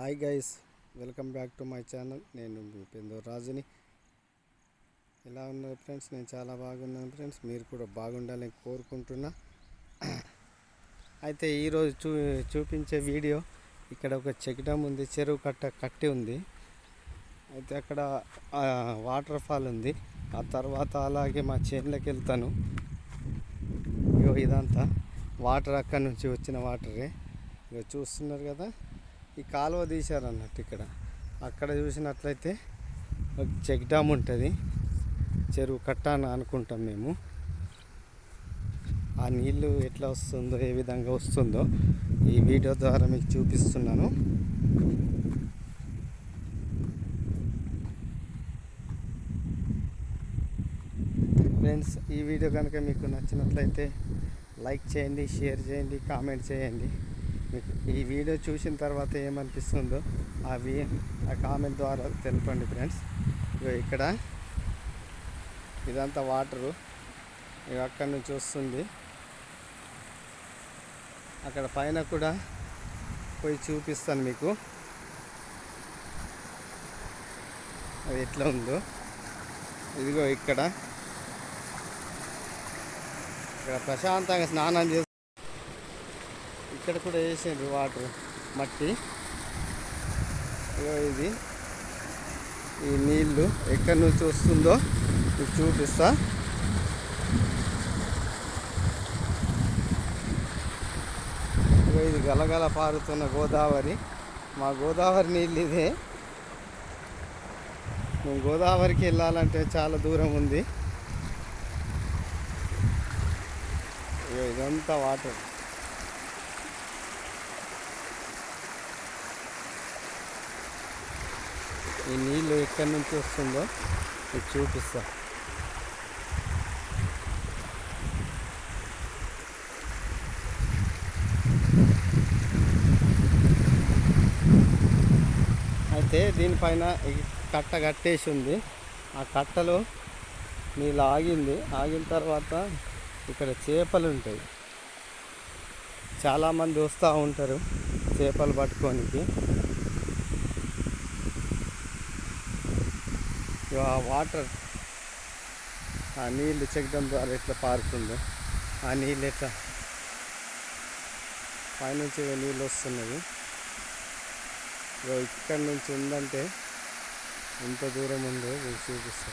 Hi guys welcome back to my channel. నేను మీ పెందూరు రాజుని. ఎలా ఉన్నారు ఫ్రెండ్స్? నేను చాలా బాగున్నాను ఫ్రెండ్స్. మీరు కూడా బాగుండాలని కోరుకుంటున్నా. అయితే ఈరోజు చూ చూపించే వీడియో ఇక్కడ ఒక చెక్ డ్యామ్ ఉంది చెరువు కట్ట కట్టి ఉంది. అయితే అక్కడ వాటర్ ఫాల్ ఉంది. ఆ తర్వాత అలాగే మా చేనులోకి వెళ్తాను. ఇగో ఇదంతా. వాటర్ అక్కడ నుంచి వచ్చిన వాటరే. ఇక చూస్తున్నారు కదా? ఈ కాలువ తీశారు అన్నట్టు ఇక్కడ. అక్కడ చూసినట్లయితే ఒక చెక్ డ్యామ్ ఉంటుంది. చెరువు కట్ట అని అనుకుంటాం మేము. ఆ నీళ్ళు ఎట్లా వస్తుందో ఏ విధంగా వస్తుందో ఈ వీడియో ద్వారా మీకు చూపిస్తున్నాను. ఫ్రెండ్స్ ఈ వీడియో కనుక మీకు నచ్చినట్లయితే లైక్ చేయండి షేర్ చేయండి కామెంట్ చేయండి. మీకు ఈ వీడియో చూసిన తర్వాత ఏమనిపిస్తుందో ఆ వి ఆ కామెంట్ ద్వారా తెలపండి ఫ్రెండ్స్ ఇగో ఇక్కడ ఇదంతా వాటరు ఇక అక్కడి నుంచి వస్తుంది. అక్కడ పైన కూడా పోయి చూపిస్తాను మీకు. అది ఎట్లా ఉందో. ఇదిగో ఇక్కడ. ఇక్కడ ప్రశాంతంగా స్నానం చేసి ఇక్కడ కూడా వేసిండ్రు వాటర్ మట్టి. ఇగో ఇది. ఈ నీళ్ళు ఎక్కడి నుంచి వస్తుందో మీకు చూపిస్తా. ఇగో ఇది గలగల పారుతున్న గోదావరి. మా గోదావరి నీళ్ళు ఇదే. మేము గోదావరికి వెళ్ళాలంటే చాలా దూరం ఉంది. ఇదంతా వాటర్. ఈ నీళ్ళు ఎక్కడి నుంచి వస్తుందో మీకు చూపిస్తా. అయితే దీనిపైన ఈ కట్ట కట్టేసి ఉంది. ఆ కట్టలో నీళ్ళు ఆగింది. ఆగిన తర్వాత ఇక్కడ చేపలు ఉంటాయి. చాలామంది వస్తూ ఉంటారు చేపలు పట్టుకోనికి. ఇగో ఆ వాటర్ ఆ నీళ్ళు చెక్కడం ద్వారా ఎట్లా పారుతుందో. ఆ నీళ్ళు ఎట్లా? పైనుంచి నీళ్ళు వస్తున్నది ఇగో ఇక్కడి నుంచి ఉందంటే ఎంత దూరం ఉందో మీకు చూపిస్తా.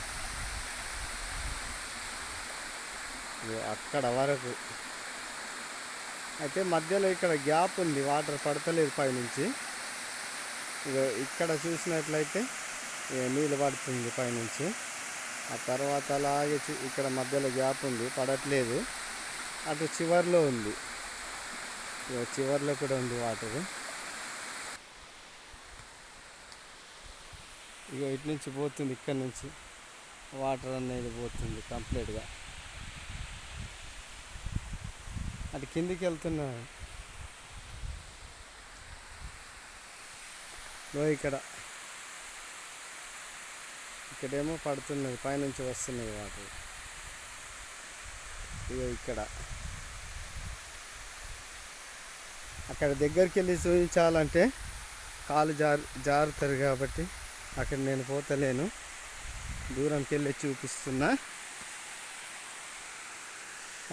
అక్కడ వరకు. అయితే మధ్యలో ఇక్కడ గ్యాప్ ఉంది వాటర్ పడతలేదు పైనుంచి. ఇగో ఇక్కడ చూసినట్లయితే నీళ్ళు పడుతుంది పైనుంచి. ఆ తర్వాత అలాగే ఇక్కడ మధ్యలో గ్యాప్ ఉంది పడట్లేదు. అటు చివర్లో ఉంది. చివరిలో చివర్లో కూడా ఉంది వాటర్. ఇక ఇటు నుంచి పోతుంది ఇక్కడ నుంచి వాటర్ అనేది పోతుంది కంప్లీట్గా. అటు కిందికి వెళ్తున్నారు లో ఇక్కడ. ఇక్కడేమో పడుతున్నది పైనుంచి వస్తున్నాయి వాటర్ ఇగో ఇక్కడ. అక్కడ దగ్గరికి వెళ్ళి చూపించాలంటే కాలు జారు జారుతారు కాబట్టి అక్కడ నేను పోతలేను. దూరంకి వెళ్ళి చూపిస్తున్నా.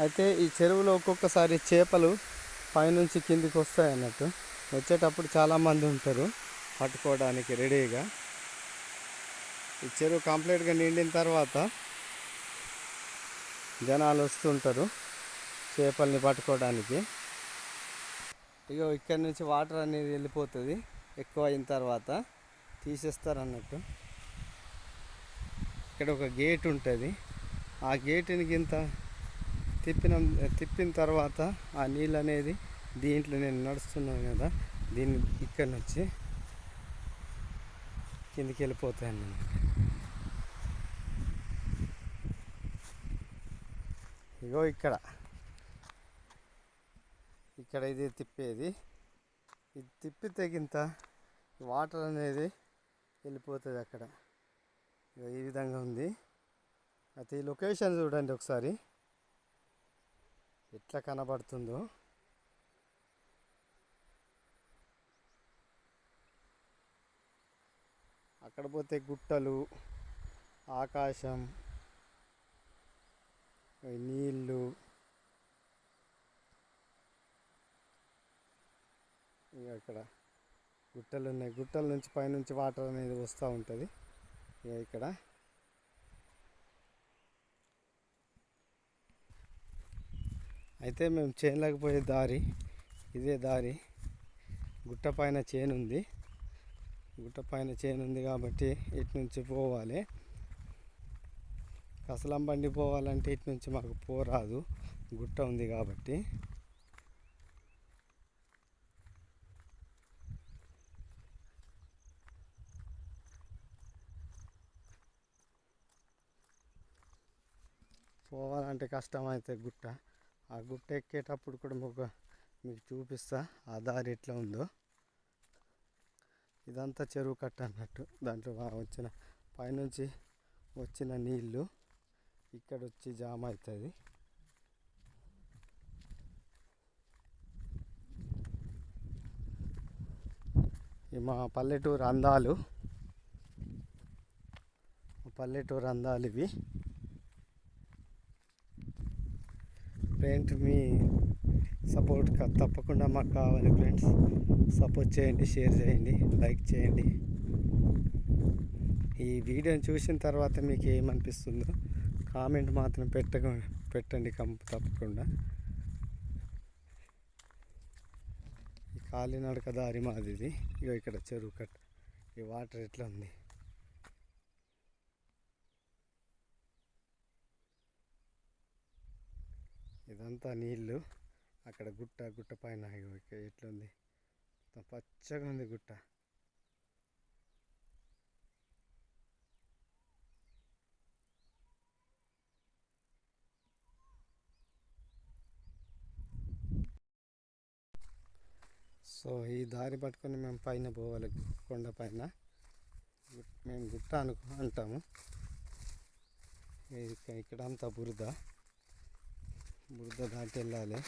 అయితే ఈ చెరువులో ఒక్కొక్కసారి చేపలు పైనుంచి కిందికి వస్తాయి అన్నట్టు వచ్చేటప్పుడు చాలామంది ఉంటారు పట్టుకోవడానికి రెడీగా. ఈ చెరువు కంప్లీట్గా నిండిన తర్వాత జనాలు వస్తుంటారు చేపల్ని పట్టుకోవడానికి. ఇక ఇక్కడ నుంచి వాటర్ అనేది వెళ్ళిపోతుంది. ఎక్కువ అయిన తర్వాత తీసేస్తారు అన్నట్టు ఇక్కడ ఒక గేట్ ఉంటుంది. ఆ గేటుని గింత తిప్పిన తిప్పిన తర్వాత ఆ నీళ్ళు అనేది దీంట్లో నేను నడుస్తున్నాను కదా దీన్ని ఇక్కడ నుంచి కిందికి వెళ్ళిపోతాను నేను ఇగో ఇక్కడ. ఇక్కడ ఇది తిప్పేది. ఇది తిప్పి తెగింత వాటర్ అనేది వెళ్ళిపోతుంది అక్కడ. ఇగో ఈ విధంగా ఉంది. అయితే ఈ లొకేషన్ చూడండి ఒకసారి. ఎట్లా కనబడుతుందో. అక్కడ పోతే గుట్టలు ఆకాశం నీళ్ళు. ఇక అక్కడ గుట్టలు ఉన్నాయి. గుట్టల నుంచి పైనుంచి వాటర్ అనేది వస్తూ ఉంటుంది. ఇక ఇక్కడ. అయితే మేము చేనులకు పోయే దారి ఇదే దారి. గుట్ట పైన చేను ఉంది గుట్ట పైన చేను ఉంది కాబట్టి ఇటు నుంచి పోవాలి. కసలం బండి పోవాలంటే ఇటు నుంచి మాకు పోరాదు. గుట్ట ఉంది కాబట్టి. పోవాలంటే కష్టం అయితే గుట్ట. ఆ గుట్ట ఎక్కేటప్పుడు కూడా మీకు మీకు చూపిస్తా. ఆ దారి ఎట్లా ఉందో. ఇదంతా చెరువు కట్ట అన్నట్టు. దాంట్లో వచ్చిన పైనుంచి వచ్చిన నీళ్ళు. ఇక్కడ వచ్చి జామ అవుతుంది మా పల్లెటూరు అందాలు. పల్లెటూరు అందాలు ఇవి. ఫ్రెండ్ మీ సపోర్ట్ తప్పకుండా మాకు కావాలి ఫ్రెండ్స్. సపోర్ట్ చేయండి షేర్ చేయండి లైక్ చేయండి. ఈ వీడియోని చూసిన తర్వాత మీకు ఏమనిపిస్తుందో కామెంట్ మాత్రం పెట్టక పెట్టండి కంప తప్పకుండా. ఈ కాలినడక దారి మాది ఇది ఇగో ఇక్కడ చెరువు కట్ట. ఈ వాటర్ ఎట్లా ఉంది? ఇదంతా నీళ్ళు. అక్కడ గుట్ట గుట్ట పైన ఎట్లుంది? మొత్తం పచ్చగా ఉంది గుట్ట. సో ఈ దారి పట్టుకొని మేము పైన పోవాలి కొండ పైన. మేము గుట్ట అనుకు అంటాము. ఇక్కడ అంతా బురద. బురద దాటి వెళ్ళాలి.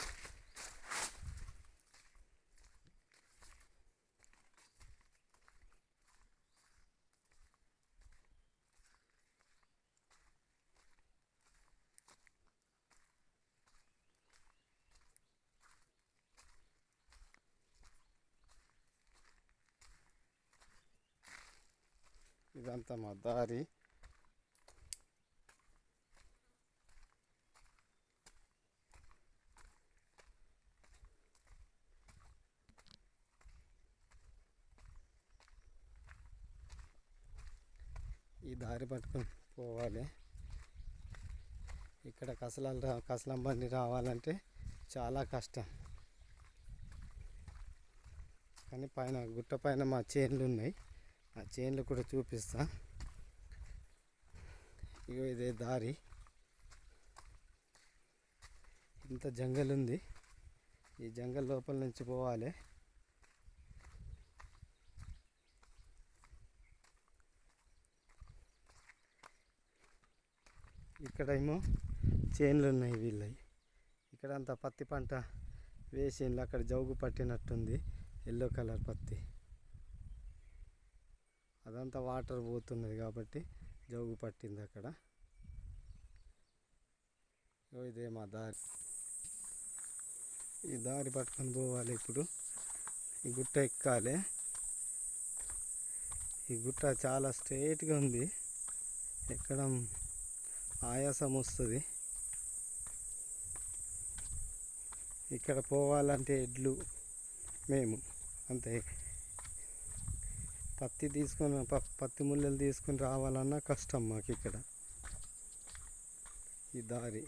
ఇదంతా మా దారి. ఈ దారి పట్టుకొని పోవాలి. ఇక్కడ కసలాలు రా కసలం బండి రావాలంటే చాలా కష్టం. కానీ పైన గుట్ట పైన మా చేన్లు ఉన్నాయి. ఆ చేన్లు కూడా చూపిస్తా. ఇగో ఇదే దారి. ఇంత జంగల్ ఉంది. ఈ జంగల్ లోపల నుంచి పోవాలి. ఇక్కడేమో చేన్లు ఉన్నాయి వీళ్ళవి ఇక్కడ అంతా పత్తి పంట వేసిండ్లు అక్కడ జౌగు పట్టినట్టుంది. ఎల్లో కలర్ పత్తి. అదంతా వాటర్ పోతున్నది కాబట్టి జౌగు పట్టింది అక్కడ. ఇదే మా దారి. ఈ దారి పట్టుకొని పోవాలి ఇప్పుడు. ఈ గుట్ట ఎక్కాలి. ఈ గుట్ట చాలా స్ట్రైట్గా ఉంది. ఎక్కడం ఆయాసం వస్తుంది. ఇక్కడ పోవాలంటే ఎడ్లు మేము. అంతే. పత్తి తీసుకొని పత్తి ముల్లలు తీసుకొని రావాలన్నా కష్టం మాకు ఇక్కడ. ఈ దారి.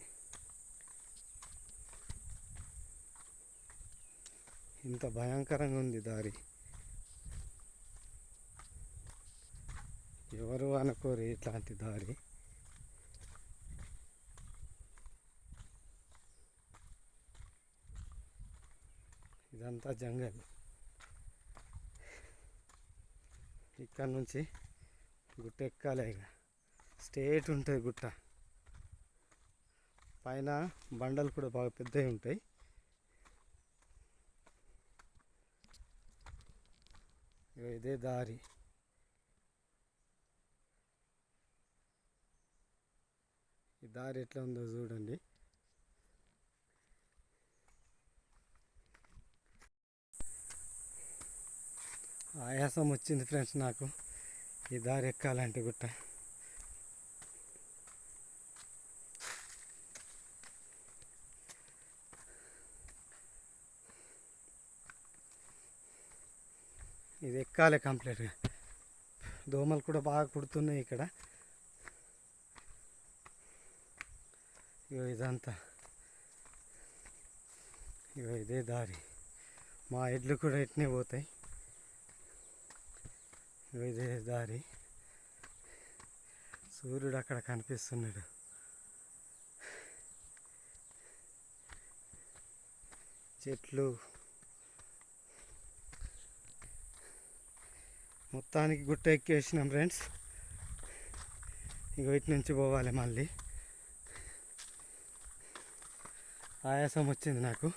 ఇంత భయంకరంగా ఉంది దారి. ఎవరు అనుకోరు ఇట్లాంటి దారి. ఇదంతా జంగల్. ఇక్కడ నుంచి గుట్ట ఎక్కాలి ఇక. స్టేట్ ఉంటుంది గుట్ట. పైన బండలు కూడా బాగా పెద్దవి ఉంటాయి. ఇదే దారి. ఈ దారి ఎట్లా ఉందో చూడండి. ఆయాసం వచ్చింది ఫ్రెండ్స్ నాకు. ఈ దారి ఎక్కాలంటే గుట్ట. ఇది ఎక్కాలి కంప్లీట్గా. దోమలు కూడా బాగా కుడుతున్నాయి ఇక్కడ. ఇగో ఇదంతా. ఇగో ఇదే దారి. మా ఎడ్లు కూడా ఇట్నే పోతాయి. ఇదే దారి సూర్యుడు అక్కడ కనిపిస్తున్నాడు. చెట్లు మొత్తానికి గుట్ట ఎక్కేసినాం ఫ్రెండ్స్. ఇక ఇటు నుంచి పోవాలి మళ్ళీ. ఆయాసం వచ్చింది నాకు.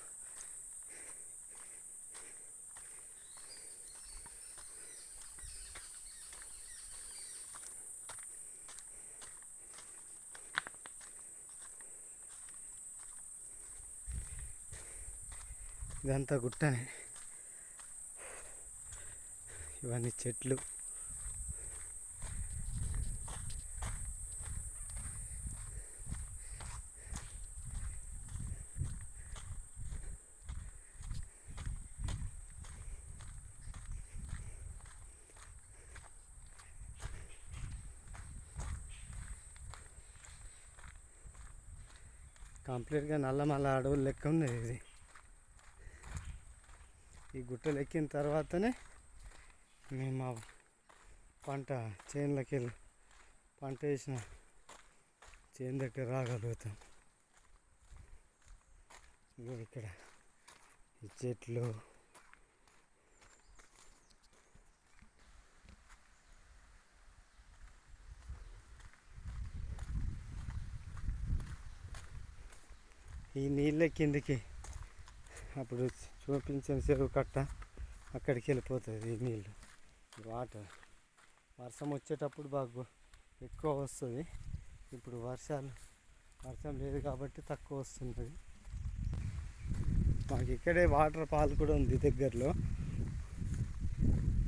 ఇదంతా గుట్టనే. ఇవన్నీ చెట్లు. కంప్లీట్గా నల్లమల్ల అడవులు లెక్క ఉన్నది ఇది. గుట్టలు ఎక్కిన తర్వాతనే మేము మా పంట చేనులకి వెళ్ళి పంట వేసిన చేను దగ్గర రాగలుగుతాం. ఇక్కడ ఈ చెట్లు. ఈ నీళ్ళ కిందకి అప్పుడు చూపించిన చెరువు కట్ట అక్కడికి వెళ్ళిపోతుంది ఈ నీళ్ళు. వాటర్. వర్షం వచ్చేటప్పుడు బాగా ఎక్కువ వస్తుంది. ఇప్పుడు వర్షాలు వర్షం లేదు కాబట్టి తక్కువ వస్తుంది. మాకు ఇక్కడే వాటర్ ఫాల్ కూడా ఉంది దగ్గరలో.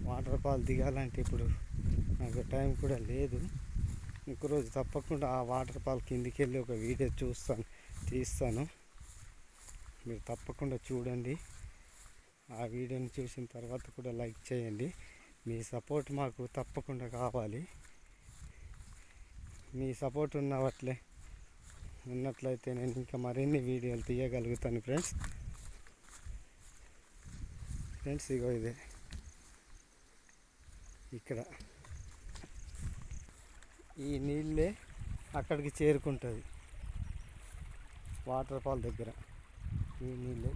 వాటర్ ఫాల్ దిగాలంటే ఇప్పుడు నాకు టైం కూడా లేదు. ఇంకో రోజు తప్పకుండా ఆ వాటర్ ఫాల్ కిందికి వెళ్ళి ఒక వీడియో చూస్తాను తీస్తాను. మీరు తప్పకుండా చూడండి. ఆ వీడియోని చూసిన తర్వాత కూడా లైక్ చేయండి. మీ సపోర్ట్ మాకు తప్పకుండా కావాలి. మీ సపోర్ట్ ఉన్నవట్లే ఉన్నట్లయితే నేను ఇంకా మరిన్ని వీడియోలు తీయగలుగుతాను ఫ్రెండ్స్. ఫ్రెండ్స్ ఇగో ఇదే. ఇక్కడ ఈ నీళ్ళే అక్కడికి చేరుకుంటుంది. వాటర్ ఫాల్ దగ్గర. ఈ నీళ్ళు.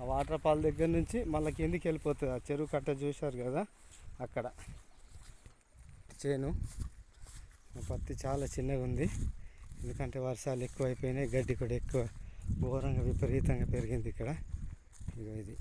ఆ వాటర్ ఫాల్ దగ్గర నుంచి మళ్ళీ కిందికి వెళ్ళిపోతుంది. ఆ చెరువు కట్ట చూశారు కదా? అక్కడ. చేను. పత్తి చాలా చిన్నగా ఉంది. ఎందుకంటే వర్షాలు ఎక్కువ అయిపోయినాయి గడ్డి కూడా ఎక్కువ ఘోరంగా విపరీతంగా పెరిగింది ఇక్కడ. ఇది.